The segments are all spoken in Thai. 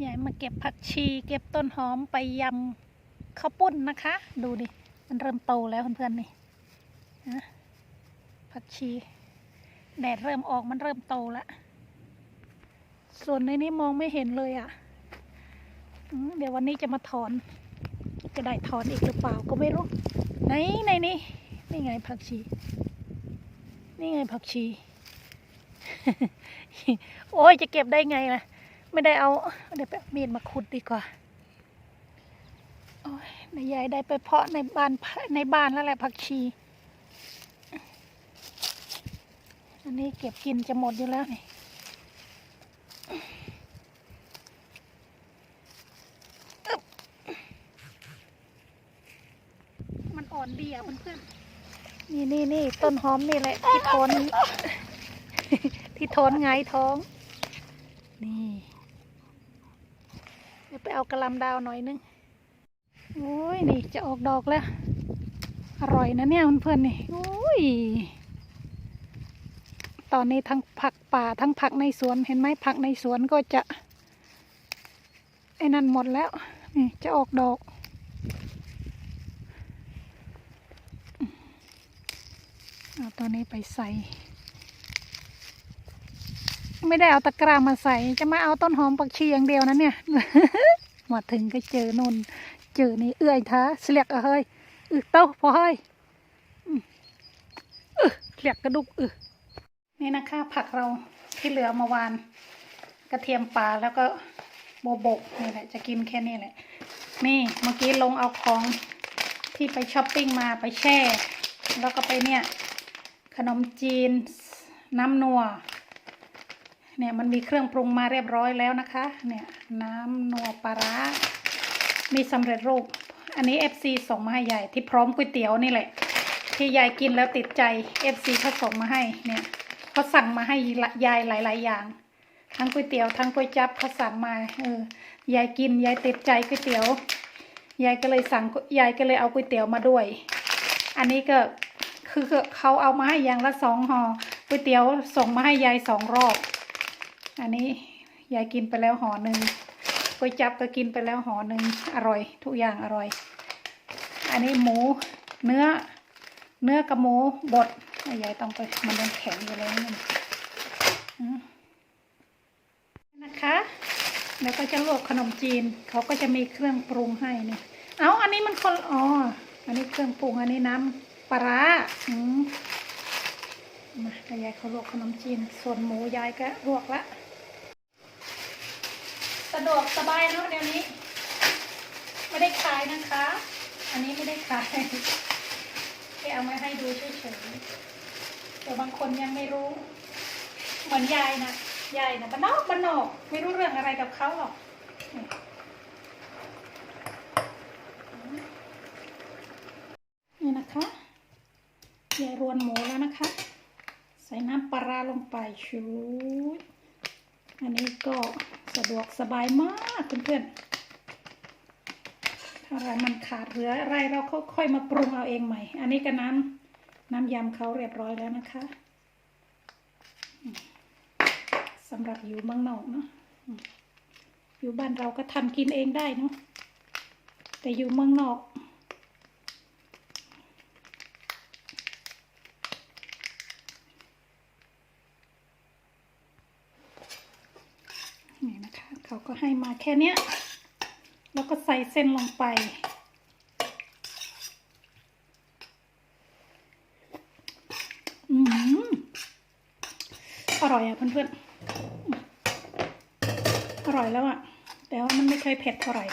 ยายมาเก็บผักชี เก็บต้นหอมไปยำข้าวปุ้นนะคะ ดูดิ มันเริ่มโตแล้วเพื่อนๆนี่นะผักชี แดดเริ่มออกมันเริ่มโตแล้ว ส่วนในนี้มองไม่เห็นเลยอะ่ะเดี๋ยววันนี้จะมาถอน จะได้ถอนอีกหรือเปล่าก็ไม่รู้ไหนในนี้นี่ไงผักชี นี่ไงผักชี โอ้ยจะเก็บได้ไงล่ะ ไม่ได้เอาเดี๋ยวไปมีดมาขุดดีกว่าโอ้ยนายยายได้ไปเพาะในบ้านในบ้านแล้วแหละผักชี อันนี้เก็บกินจะหมดอยู่แล้วนี่มันอ่อนดีอะเพื่อนนี่นี่นี่ต้นหอมนี่แหละที่ทนที่ทนไงท้อง นี่ เอากระลำดาวหน่อยนึงโอ้ยนี่จะออกดอกแล้ว อร่อยนะเนี่ยเพื่อนๆนี่โอ้ยตอนนี้ทั้งผักป่าทั้งผักในสวนเห็นไหมผักในสวนก็จะไอ้นั่นหมดแล้วนี่จะออกดอก เอาตัวนี้ไปใส่ ไม่ได้เอาตะกร้ามาใส่ จะมาเอาต้นหอมปักชีอย่างเดียวนะเนี่ย มาถึงก็เจอนนเจอนี่เอื้อยท้าเสียกเอาเฮ้ยอึเต้าพอเฮ้ยอืมอึเสียกกระดุกอึนี่นะคะ ผักเราที่เหลือเมื่อวาน กระเทียมปลาแล้วก็โบบกนี่แหละ จะกินแค่นี้แหละ นี่เมื่อกี้ลงเอาของที่ไปช้อปปิ้งมาไปแช่ แล้วก็ไปเนี่ย ขนมจีนน้ำนัว เนี่ยมันมีเครื่องปรุงมาเรียบร้อยแล้วนะคะ เนี่ยน้ำนัวปลาร้ามีสำเร็จรูป อันนี้ FC ส่งมาให้ยายที่พร้อมก๋วยเตี๋ยวนี่แหละ ที่ยายกินแล้วติดใจ FC เขาส่งมาให้เนี่ยเขาสั่งมาให้ยายหลาย ๆ อย่าง ทั้งก๋วยเตี๋ยวทั้งก๋วยจับเขาสั่งมาเออยายกินยายติดใจก๋วยเตี๋ยวยายก็เลยสั่งยายก็เลยเอาก๋วยเตี๋ยวมาด้วย อันนี้ก็คือเขาเอามาให้อย่างละสองห่อก๋วยเตี๋ยวส่งมาให้ยายสองรอบ อันนี้ยายกินไปแล้วห่อหนึ่งก๋วยจับก็กินไปแล้วห่อหนึ่งอร่อย ทุกอย่างอร่อย อันนี้หมูเนื้อ เนื้อกับหมูบดยายต้องไปมันยังแข็งอยู่เลยนี่อืมนะคะ แล้วก็จะลวกขนมจีนเขาก็จะมีเครื่องปรุงให้นี่เอาอันนี้มันคนอ๋ออันนี้เครื่องปรุงอันนี้น้ำปลาร้าอืมมายายเขาลวกขนมจีน ส่วนหมูยายก็ลวกละ สะดวกสบายเนาะเดี๋ยวนี้ ไม่ได้ขายนะคะ อันนี้ไม่ได้ขายแค่เอามาให้ดูเฉยๆแต่บางคนยังไม่รู้ เหมือนยายนะยายนะบ้านนอกบ้านนอก ไม่รู้เรื่องอะไรกับเขาหรอกนี่นะคะยายรวนหมูแล้วนะคะ ใส่น้ำปลาร้าลงไปชูอันนี้ก็ สะดวกสบายมากเพื่อนๆถ้าอะไรมันขาดเหลืออะไรเราค่อยมาปรุงเอาเองใหม่ อันนี้ก็น้ำน้ำยำเขาเรียบร้อยแล้วนะคะสำหรับอยู่เมืองนอกเนาะอืมอยู่บ้านเราก็ทำกินเองได้เนาะแต่อยู่เมืองนอก นี่นะคะ เขาก็ให้มาแค่เนี้ย แล้วก็ใส่เส้นลงไป อืมอร่อยอะเพื่อนๆ อร่อยแล้วอะ แต่ว่ามันไม่เคยเผ็ดเท่าไหร่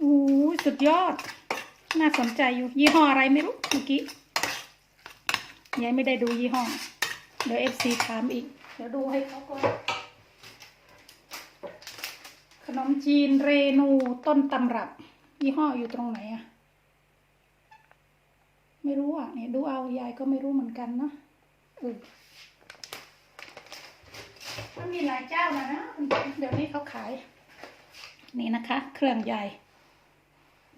อู้สุดยอด น่าสนใจอยู่ ยี่ห้ออะไรไม่รู้เมื่อกี้ยายไม่ได้ดูยี่ห้อ เดี๋ยวเอฟซีถามอีก เดี๋ยวดูให้เขาก่อน นมจีนเรนูต้นตำรับ ยี่ห้ออยู่ตรงไหนอะไม่รู้อะเนี่ยดูเอายายก็ไม่รู้เหมือนกันเนาะเออมันมีหลายเจ้านะนะเดี๋ยวนี้เขาขาย นี่นะคะ เครื่องใหญ่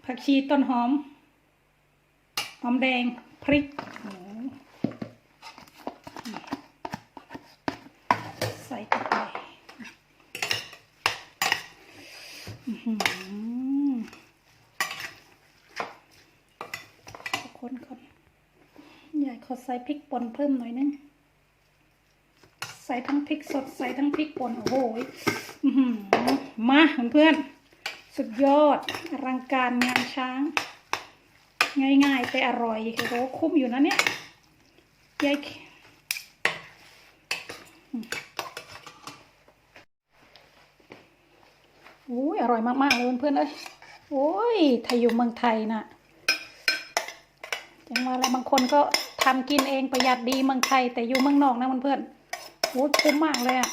ผักชีต้นหอม หอมแดง พริกโอ้โหใส่เข้าไป อื้อหือ คนก่อนยายขอใส่พริกป่นเพิ่มหน่อยนึง ใส่ทั้งพริกสดใส่ทั้งพริกป่นโอ้โหยมาเพื่อนสุดยอดอลังการงานช้าง ง่ายๆแต่อร่อยโอ้โหคุ้มอยู่นะเนี่ยยายโอุ้ยอร่อยมาก ๆ เลยเพื่อนๆเอ้ยโอ้ยไทยอยู่เมืองไทยน่ะจังว่าอะไรบางคนก็ทำกินเองประหยัดดีเมืองไทย แต่อยู่เมืองนอกนะเพื่อนๆโอ้ยคุ้มมากเลยอะ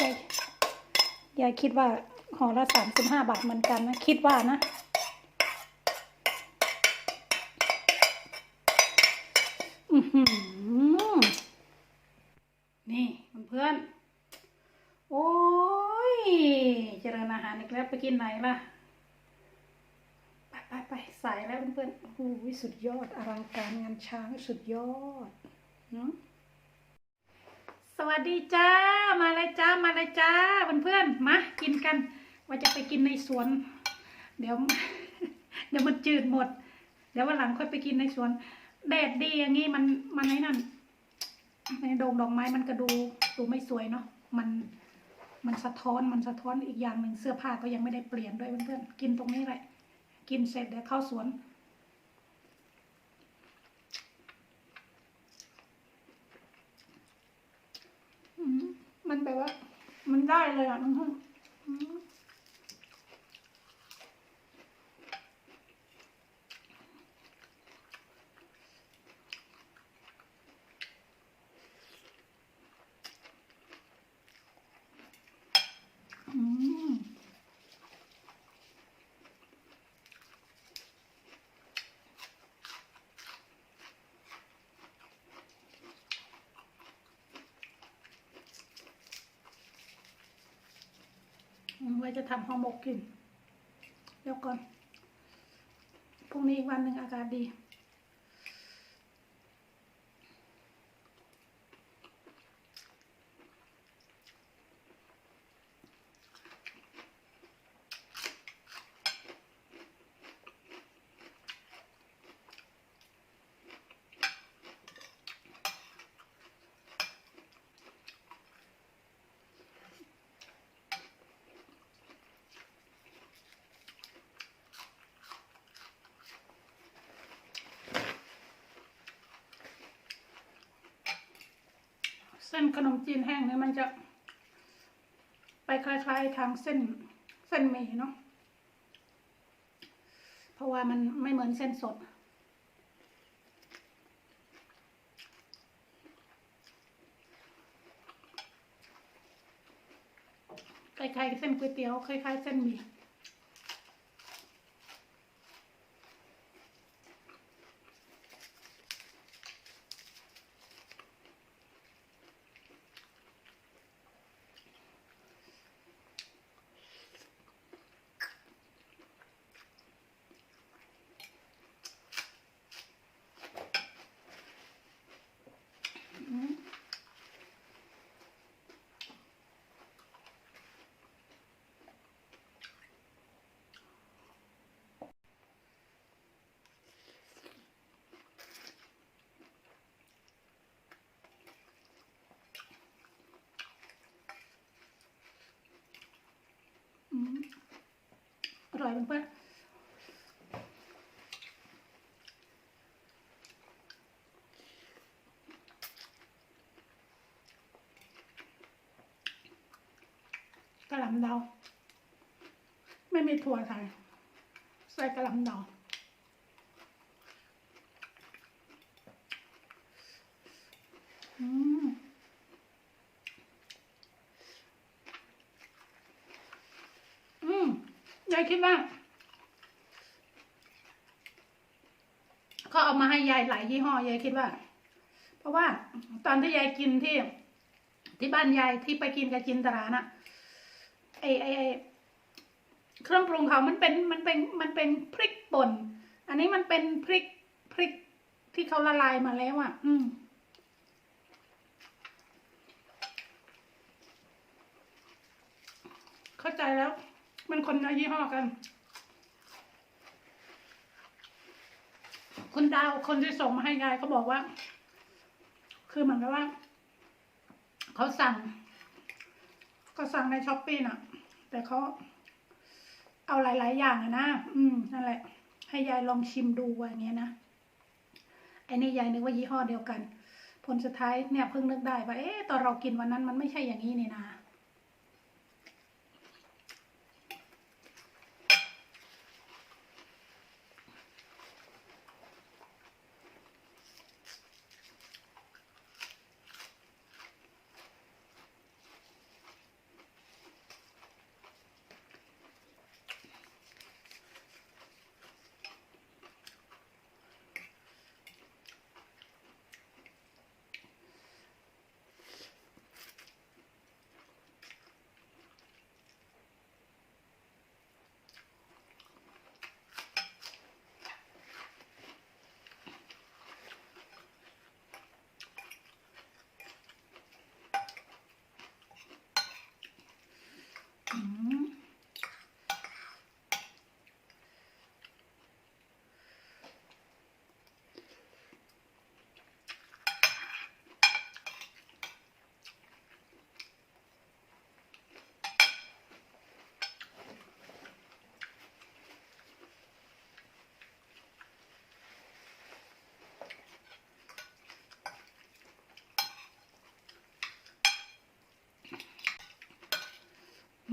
ยายยายคิดว่าห่อละสามสิบห้าบาทเหมือนกันนะ คิดว่านะอือหือนี่เพื่อนๆ โอ้ย เจริ ญอาหารอีกแล้วไปกินไหนล่ะ ไปไปไปสายแล้วเพื่อนๆโอ้โหสุดยอดอลังการงานช้างสุดยอดเนาะสวัสดีจ้ามาเลยจ้ามาเลยจ้าเพื่อนๆมากินกัน ว่าจะไปกินในสวน เดี๋ยว เดี๋ยวมันจืดหมด เดี๋ยววันหลังค่อยไปกินในสวน แดดดีอย่างงี้มันมันไอ้นั่นในดงดอกไม้มันก็ดูดูไม่สวยเนาะมัน มันสะท้อนมันสะท้อนอีกอย่างหนึ่งเสื้อผ้าก็ยังไม่ได้เปลี่ยนด้วยเพื่อนๆกินตรงนี้แหละ กินเสร็จเดี๋ยวเข้าสวนอืมมันแบบว่า มันได้เลยอะมันอืม อืม ไว้จะทำห่อหมกกิน เดี๋ยวก่อน พรุ่งนี้อีกวันหนึ่งอากาศดี เส้นขนมจีนแห้งเนี่ยมันจะ ไปคล้ายๆทางเส้นเส้นหมี่เนาะเพราะว่ามันไม่เหมือนเส้นสดคล้ายๆเส้นก๋วยเตี๋ยวคล้ายๆเส้นหมี่ อร่อยเพื่อนกระหล่ำดาวไม่มีถั่วใส่ใส่กระหล่ำดาวอืม อืม ยายคิดว่าเขาเอามาให้ยายหลายยี่ห้อยายคิดว่า เพราะว่าตอนที่ยายกินที่ ที่บ้านยายที่ไปกินกับจินตราน่ะไอไอไอเครื่องปรุงเขามันเป็นมันเป็นมันเป็นพริกป่น อันนี้มันเป็นพริกพริกที่เขาละลายมาแล้วอะ อืมเข้าใจแล้ว มันคนละยี่ห้อกัน คุณดาวคนที่ส่งมาให้ยายเขาบอกว่า คือเหมือนกับว่า เขาสั่ง ก็สั่งในช้อปปี้น่ะ แต่เขาเอาหลาย ๆ อย่างอะนะ อืม นั่นแหละ ให้ยายลองชิมดูว่าอย่างเงี้ยนะไอ้นี่ยายนึกว่ายี่ห้อเดียวกัน ผลสุดท้ายเนี่ยเพิ่งนึกได้ว่า เอ๊ะ ตอนเรากินวันนั้นมันไม่ใช่อย่างนี้นี่นะ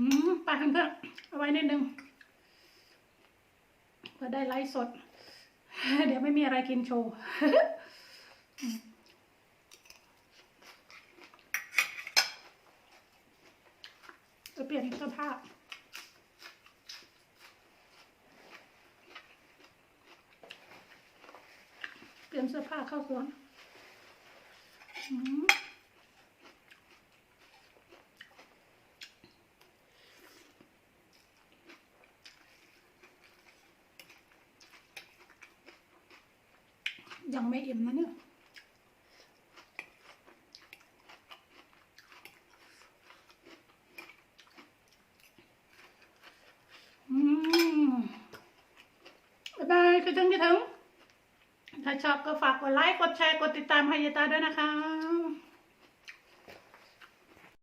อืม อืมไปเพื่อนเอาไว้นิดนึงเพื่อได้ไลฟ์สด เดี๋ยวไม่มีอะไรกินโชว์จะเปลี่ยนเสื้อผ้าเปลี่ยนเสื้อผ้าเข้าสวนอืม ยังไม่อิ่มนะเนี่ยบ๊ายบายคือถึงจะถึง ถ้าชอบก็ฝากกดไลค์ กดแชร์ กดติดตามให้ยายตาด้วยนะคะ